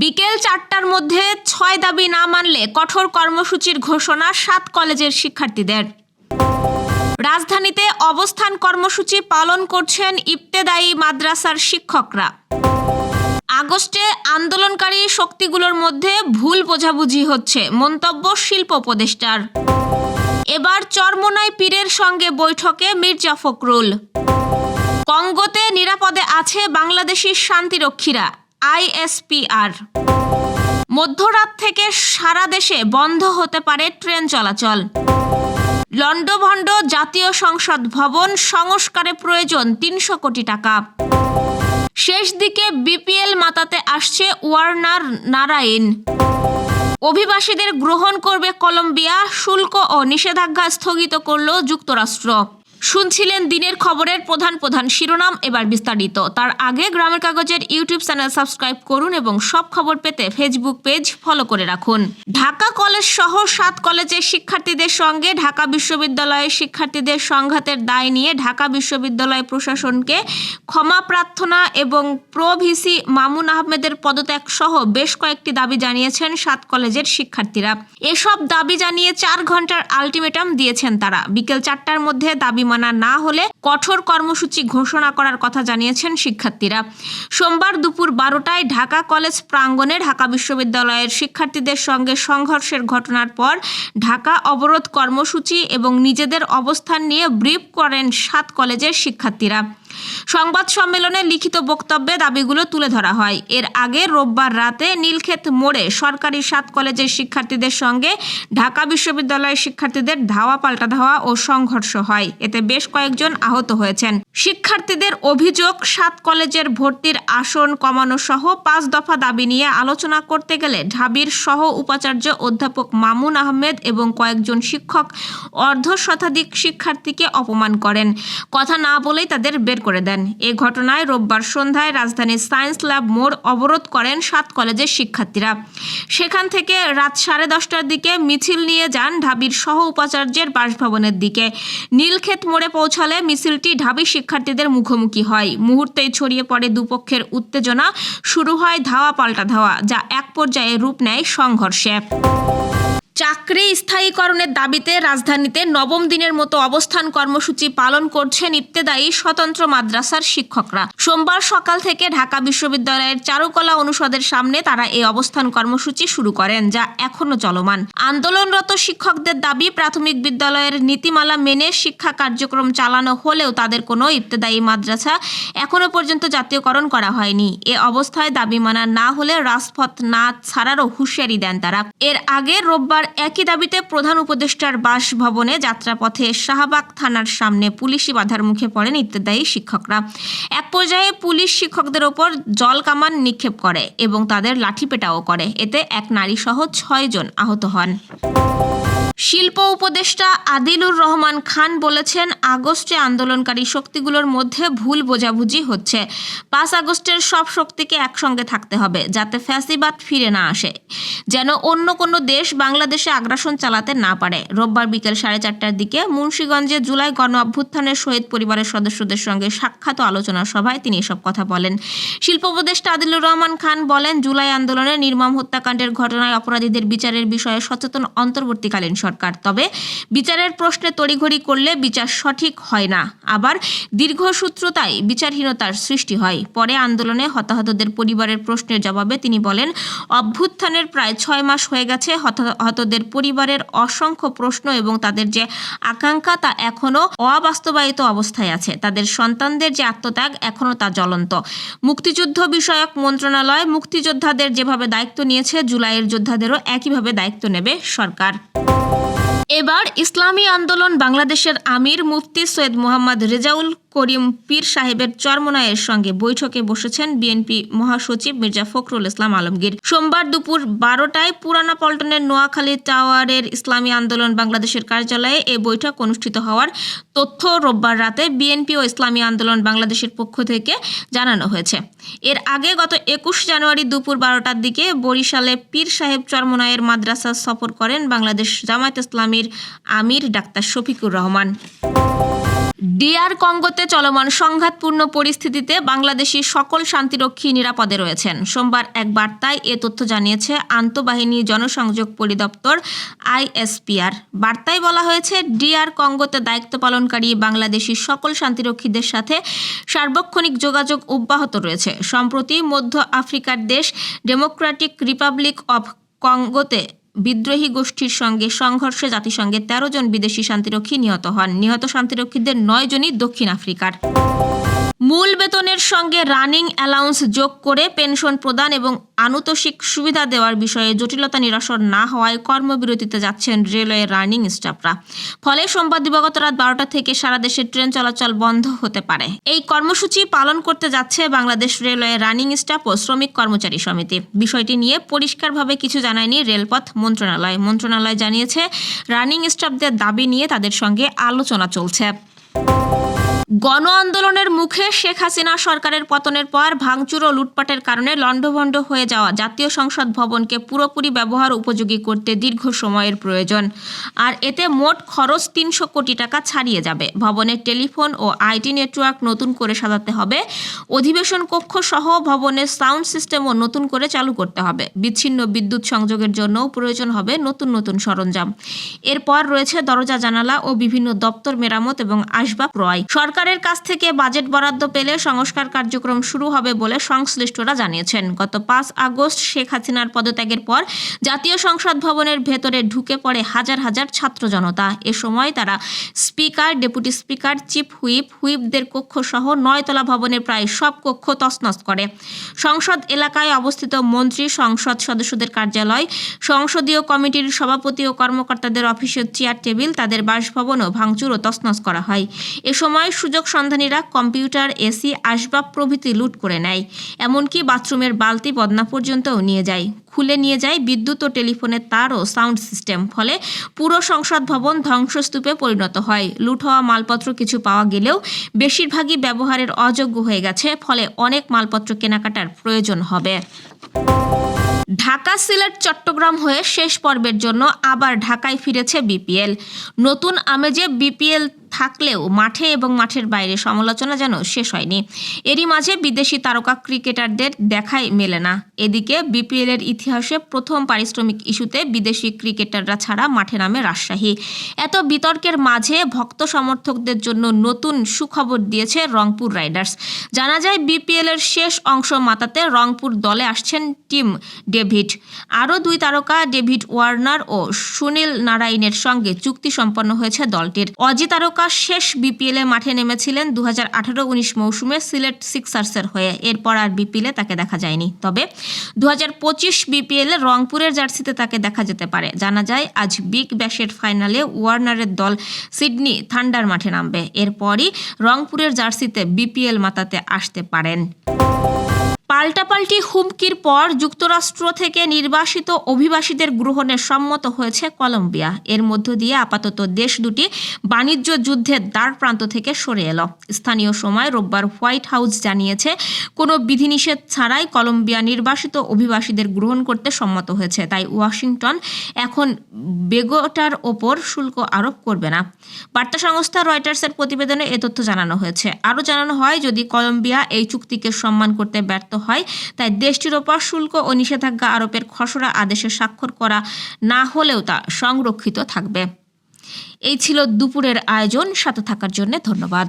বিকেল চারটার মধ্যে ছয় দাবি না মানলে কঠোর কর্মসূচির ঘোষণা সাত কলেজের শিক্ষার্থীদের। রাজধানীতে অবস্থান কর্মসূচি পালন করছেন ইবতেদায়ী মাদ্রাসার শিক্ষকরা। আগস্টে আন্দোলনকারী শক্তিগুলোর মধ্যে ভুল বোঝাবুঝি হচ্ছে, মন্তব্য শিল্প উপদেষ্টার। এবার চরমোনাই পীরের সঙ্গে বৈঠকে মির্জা ফখরুল। কঙ্গোতে নিরাপদে আছে বাংলাদেশি শান্তিরক্ষীরা। আইএসপিআর। মধ্যরাত থেকে সারা দেশে বন্ধ হতে পারে ট্রেন চলাচল। লন্ডভন্ড জাতীয় সংসদ ভবন সংস্কারে প্রয়োজন তিনশো কোটি টাকা। শেষ দিকে বিপিএল মাতাতে আসছে ওয়ার্নার নারায়ণ। অভিবাসীদের গ্রহণ করবে কলম্বিয়া, শুল্ক ও নিষেধাজ্ঞা স্থগিত করল যুক্তরাষ্ট্র। শুনছিলেন দিনের খবরের প্রধান প্রধান শিরোনাম এবার বিস্তারিত। তার আগে গ্রামের কাগজের ইউটিউব চ্যানেল সাবস্ক্রাইব করুন এবং সব খবর পেতে ফেসবুক পেজ ফলো করে রাখুন। ঢাকা কলেজ সহ সাত কলেজের শিক্ষার্থীদের সঙ্গে ঢাকা বিশ্ববিদ্যালয়ের শিক্ষার্থীদের সংঘাতের দায় নিয়ে ঢাকা বিশ্ববিদ্যালয় প্রশাসনকে ক্ষমা প্রার্থনা এবং প্রো প্রভিসি মামুন আহমেদের পদত্যাগ সহ বেশ কয়েকটি দাবি জানিয়েছেন সাত কলেজের শিক্ষার্থীরা। এসব দাবি জানিয়ে চার ঘণ্টার আলটিমেটাম দিয়েছেন তারা। বিকেল চারটার মধ্যে দাবি মানা না হলে কঠোর কর্মসূচি ঘোষণা করার কথা জানিয়েছেন শিক্ষার্থীরা। সোমবার দুপুর বারোটায় ঢাকা কলেজ প্রাঙ্গণে ঢাকা বিশ্ববিদ্যালয়ের শিক্ষার্থীদের সঙ্গে সংঘর্ষের ঘটনার পর ঢাকা অবরোধ কর্মসূচি এবং নিজেদের অবস্থান নিয়ে ব্রিফ করেন সাত কলেজের শিক্ষার্থীরা। সংবাদ সম্মেলনে লিখিত বক্তব্যে দাবিগুলো তুলে ধরা হয়। এর আগে রোববার রাতে নীলক্ষেত মোড়ে সরকারি সাত কলেজের শিক্ষার্থীদের সঙ্গে ঢাকা বিশ্ববিদ্যালয়ের শিক্ষার্থীদের ধাওয়া পাল্টা ধাওয়া ও সংঘর্ষ হয়। এতে বেশ কয়েকজন আহত হয়েছেন। শিক্ষার্থীদের অভিযোগ, সাত কলেজের ভর্তির আসন কমানো সহ পাঁচ দফা দাবি নিয়ে আলোচনা করতে গেলে ঢাবির সহ উপাচার্য অধ্যাপক মামুন আহমেদ এবং কয়েকজন শিক্ষক অর্ধ শতাধিক শিক্ষার্থীকে অপমান করেন। কথা না বলেই তাদের বের করে দেন। এ ঘটনায় রোববার সন্ধ্যায় রাজধানীর সায়েন্স ল্যাব মোড় অবরোধ করেন সাত কলেজের শিক্ষার্থীরা। সেখান থেকে রাত সাড়ে দশটার দিকে মিছিল নিয়ে যান ঢাবির সহ উপাচার্যের বাসভবনের দিকে। নীলক্ষেত মোড়ে পৌঁছালে মিছিলটি ঢাবি শিক্ষার্থীদের মুখোমুখি হয়। মুহূর্তেই ছড়িয়ে পড়ে দুপক্ষের উত্তেজনা। শুরু হয় ধাওয়া পাল্টা ধাওয়া, যা এক পর্যায়ে রূপ নেয় সংঘর্ষে। চাকরি স্থায়ীকরণের দাবিতে রাজধানীতে নবম দিনের মতো অবস্থান কর্মসূচি পালন করছেন ইবতেদায়ী স্বতন্ত্র মাদ্রাসার শিক্ষকরা। সোমবার সকাল থেকে ঢাকা বিশ্ববিদ্যালয়ের চারুকলা অনুষদের সামনে তারা এই অবস্থান কর্মসূচি শুরু করেন, যা এখনও চলমান। আন্দোলনরত শিক্ষকদের দাবি, প্রাথমিক বিদ্যালয়ের নীতিমালা মেনে শিক্ষা কার্যক্রম চালানো হলেও তাদের কোনো ইবতেদায়ী মাদ্রাসা এখনও পর্যন্ত জাতীয়করণ করা হয়নি। এ অবস্থায় দাবি মানা না হলে রাজপথ না ছাড়ারও হুঁশিয়ারি দেন তারা। এর আগে রোববার একই দাবিতে প্রধান উপদেষ্টার বাসভবনে যাত্রাপথে শাহবাগ থানার সামনে পুলিশি বাধার মুখে পড়েন ইত্যাদায়ী শিক্ষকরা। এক পর্যায়ে পুলিশ শিক্ষকদের ওপর জল কামান নিক্ষেপ করে এবং তাদের লাঠিপেটাও করে। এতে এক নারী সহ ছয়জন আহত হন। শিল্প উপদেষ্টা আদিলুর রহমান খান বলেছেন, আগস্টে আন্দোলনকারী শক্তিগুলোর মধ্যে ভুল বোঝাবুঝি হচ্ছে। পাঁচ আগস্টের সব শক্তিকে একসঙ্গে থাকতে হবে, যাতে ফ্যাসিবাদ ফিরে না আসে, যেন অন্য কোনো দেশ বাংলাদেশে আগ্রাসন চালাতে না পারে। রোববার বিকেল সাড়ে চারটার দিকে মুন্সীগঞ্জে জুলাই গণ অভ্যুত্থানের শহীদ পরিবারের সদস্যদের সঙ্গে সাক্ষাৎ আলোচনা সভায় তিনি এসব কথা বলেন। শিল্প উপদেষ্টা আদিলুর রহমান খান বলেন, জুলাই আন্দোলনে নির্মম হত্যাকাণ্ডের ঘটনায় অপরাধীদের বিচারের বিষয়ে সচেতন অন্তর্বর্তীকালীন সরকার। তবে বিচারের প্রশ্নে তড়িঘড়ি করলে বিচার সঠিক হয় না। আবার দীর্ঘসূত্রতায় বিচারহীনতার সৃষ্টি হয়। পরে আন্দোলনে হতাহতদের পরিবারের প্রশ্নের জবাবে তিনি বলেন, অভ্যুত্থানের প্রায় ছয় মাস হয়ে গেছে হতাহতদের পরিবারের অসংখ্য প্রশ্ন এবং তাদের যে আকাঙ্ক্ষা তা এখনও অবাস্তবায়িত অবস্থায় আছে। তাদের সন্তানদের যে আত্মত্যাগ, এখনও তা জ্বলন্ত। মুক্তিযুদ্ধ বিষয়ক মন্ত্রণালয় মুক্তিযোদ্ধাদের যেভাবে দায়িত্ব নিয়েছে, জুলাইয়ের যোদ্ধাদেরও একইভাবে দায়িত্ব নেবে সরকার। এবার ইসলামী আন্দোলন বাংলাদেশের আমির মুফতি সৈয়দ মোহাম্মদ রেজাউল করিম পীর সাহেবের চরমনায়ের সঙ্গে বৈঠকে বসেছেন বিএনপি মহাসচিব মির্জা ফখরুল ইসলাম আলমগীর। সোমবার দুপুর বারোটায় পুরানা পল্টনের নোয়াখালী টাওয়ারের ইসলামী আন্দোলন বাংলাদেশের কার্যালয়ে এ বৈঠক অনুষ্ঠিত হওয়ার তথ্য রোববার রাতে বিএনপি ও ইসলামী আন্দোলন বাংলাদেশের পক্ষ থেকে জানানো হয়েছে। এর আগে গত একুশ জানুয়ারি দুপুর বারোটার দিকে বরিশালে পীর সাহেব চরমনায়ের মাদ্রাসা সফর করেন বাংলাদেশ জামায়াত ইসলামীর আমির ডাক্তার শফিকুর রহমান। ডিআর কঙ্গোতে চলমান সংঘাতপূর্ণ পরিস্থিতিতে বাংলাদেশি সকল শান্তিরক্ষী নিরাপদে রয়েছেন। সোমবার এক বার্তায় এ তথ্য জানিয়েছে আন্তঃবাহিনী জনসংযোগ পরিদপ্তর আইএসপিআর। বার্তায় বলা হয়েছে, ডিআর কঙ্গোতে দায়িত্ব পালনকারী বাংলাদেশি সকল শান্তিরক্ষীদের সাথে সার্বক্ষণিক যোগাযোগ অব্যাহত রয়েছে। সম্প্রতি মধ্য আফ্রিকার দেশ ডেমোক্রেটিক রিপাবলিক অফ কঙ্গোতে বিদ্রোহী গোষ্ঠীর সঙ্গে সংঘর্ষে জাতিসংঘের তেরো জন বিদেশি শান্তিরক্ষী নিহত হন। নিহত শান্তিরক্ষীদের নয় জনই দক্ষিণ আফ্রিকার। মূল বেতনের সঙ্গে রানিং অ্যালাউন্স যোগ করে পেনশন প্রদান এবং আনুতোষিক সুবিধা দেওয়ার বিষয়ে জটিলতা নিরসন না হওয়ায় কর্মবিরতিতে যাচ্ছেন রেলওয়ে রানিং স্টাফরা। ফলে সোমবার দিবাগত রাত বারোটা থেকে সারা দেশে ট্রেন চলাচল বন্ধ হতে পারে। এই কর্মসূচি পালন করতে যাচ্ছে বাংলাদেশ রেলওয়ে রানিং স্টাফ ও শ্রমিক কর্মচারী সমিতি। বিষয়টি নিয়ে পরিষ্কারভাবে কিছু জানায়নি রেলপথ মন্ত্রণালয়। মন্ত্রণালয় জানিয়েছে, রানিং স্টাফদের দাবি নিয়ে তাদের সঙ্গে আলোচনা চলছে। গণ আন্দোলনের মুখে শেখ হাসিনা সরকারের পতনের পর ভাঙচুর ও লুটপাটের কারণে লণ্ডভণ্ড হয়ে যাওয়া জাতীয় সংসদ ভবনকে পুরোপুরি ব্যবহার উপযোগী করতে দীর্ঘ সময়ের প্রয়োজন। আর এতে মোট খরচ তিনশো কোটি টাকা ছাড়িয়ে যাবে। ভবনের টেলিফোন ও আইটি নেটওয়ার্ক নতুন করে সাজাতে হবে। অধিবেশন কক্ষ সহ ভবনের সাউন্ড সিস্টেমও নতুন করে চালু করতে হবে। বিচ্ছিন্ন বিদ্যুৎ সংযোগের জন্যও প্রয়োজন হবে নতুন নতুন সরঞ্জাম। এরপর রয়েছে দরজা জানালা ও বিভিন্ন দপ্তর মেরামত এবং আসবাব ক্রয়। সরকারের কাছ থেকে বাজেট বরাদ্দ পেলে সংস্কার কার্যক্রম শুরু হবে বলে সংশ্লিষ্টরা জানিয়েছেন। গত পাঁচ আগস্ট শেখ হাসিনার পদত্যাগের পর জাতীয় সংসদ ভবনের ভেতরে ঢুকে পড়ে হাজার হাজার ছাত্র জনতা। এ সময় তারা speaker, deputy speaker, chief whip, হুইপদের কক্ষ সহ নয়তলা ভবনের প্রায় সব কক্ষ তছনছ করে। সংসদ এলাকায় অবস্থিত মন্ত্রী সংসদ সদস্যদের কার্যালয়, সংসদীয় কমিটির সভাপতি ও কর্মকর্তাদের অফিসের চেয়ার টেবিল, তাদের বাসভবনও ভাঙচুর ও তছনছ করা হয়। এ সময় সুযোগ সন্ধানীরা কম্পিউটার, এসি, আসবাব প্রভৃতি লুট করে নেয়। এমনকি বাথরুমের বালতি বদনা পর্যন্তও নিয়ে যায়। খুলে নিয়ে যায় বিদ্যুৎ ও টেলিফোনের তার ও সাউন্ড সিস্টেম। ফলে পুরো সংসদ ভবন ধ্বংসস্তূপে পরিণত হয়। লুট হওয়া মালপত্র কিছু পাওয়া গেলেও বেশিরভাগই ব্যবহারের অযোগ্য হয়ে গেছে। ফলে অনেক মালপত্র কেনাকাটার প্রয়োজন হবে। ঢাকা, সিলেট, চট্টগ্রাম হয়ে শেষ পর্বের জন্য আবার ঢাকায় ফিরেছে বিপিএল। নতুন আমেজে বিপিএল থাকলেও মাঠে এবং মাঠের বাইরে সমালোচনা যেন শেষ হয়নি। এরই মাঝে বিদেশি তারকা ক্রিকেটারদের দেখাই মেলে না। এদিকে বিপিএল এর ইতিহাসে প্রথম পারিশ্রমিক ইস্যুতে বিদেশি ক্রিকেটাররা ছাড়া মাঠে নামে রাজশাহী। এত বিতর্কের মাঝে ভক্ত সমর্থকদের জন্য নতুন সুখবর দিয়েছে রংপুর রাইডার্স। জানা যায় বিপিএল এর শেষ অংশ মাতাতে রংপুর দলে আসছেন টিম ডেভিড। আরও দুই তারকা ডেভিড ওয়ার্নার ও সুনীল নারায়ণের সঙ্গে চুক্তি সম্পন্ন হয়েছে দলটির। অজি তারকা শেষ বিপিএল মাঠে নেমেছিলেন দু হাজার আঠারো উনিশ মৌসুমে সিলেট সিক্সার্সের হয়ে। এরপর আর বিপিএল তাকে দেখা যায়নি। তবে দু হাজার পঁচিশ বিপিএল রংপুরের জার্সিতে তাকে দেখা যেতে পারে। জানা যায়, আজ বিগ ব্যাশের ফাইনালে ওয়ার্নারের দল সিডনি থান্ডার মাঠে নামবে। এরপরই রংপুরের জার্সিতে বিপিএল মাতাতে আসতে পারেন। পাল্টাপাল্টি হুমকির পর যুক্তরাষ্ট্র থেকে নির্বাসিত অভিবাসীদের গ্রহণে সম্মত হয়েছে কলম্বিয়া। এর মধ্য দিয়ে আপাতত দেশ দুটি বাণিজ্য যুদ্ধের দ্বার প্রান্ত থেকে সরে এলো। স্থানীয় সময় রোববার হোয়াইট হাউস জানিয়েছে, কোনো বিধিনিষেধ ছাড়াই কলম্বিয়া নির্বাসিত অভিবাসীদের গ্রহণ করতে সম্মত হয়েছে। তাই ওয়াশিংটন এখন বেগোটার ওপর শুল্ক আরোপ করবে না। বার্তা সংস্থা রয়টার্সের প্রতিবেদনে এ তথ্য জানানো হয়েছে। আরও জানানো হয়, যদি কলম্বিয়া এই চুক্তিকে সম্মান করতে ব্যর্থ হয়। তাই দেশটির ওপর শুল্ক ও নিষেধাজ্ঞা আরোপের খসড়া আদেশে স্বাক্ষর করা না হলেও তা সংরক্ষিত থাকবে। এই ছিল দুপুরের আয়োজন। সাথে থাকার জন্য ধন্যবাদ।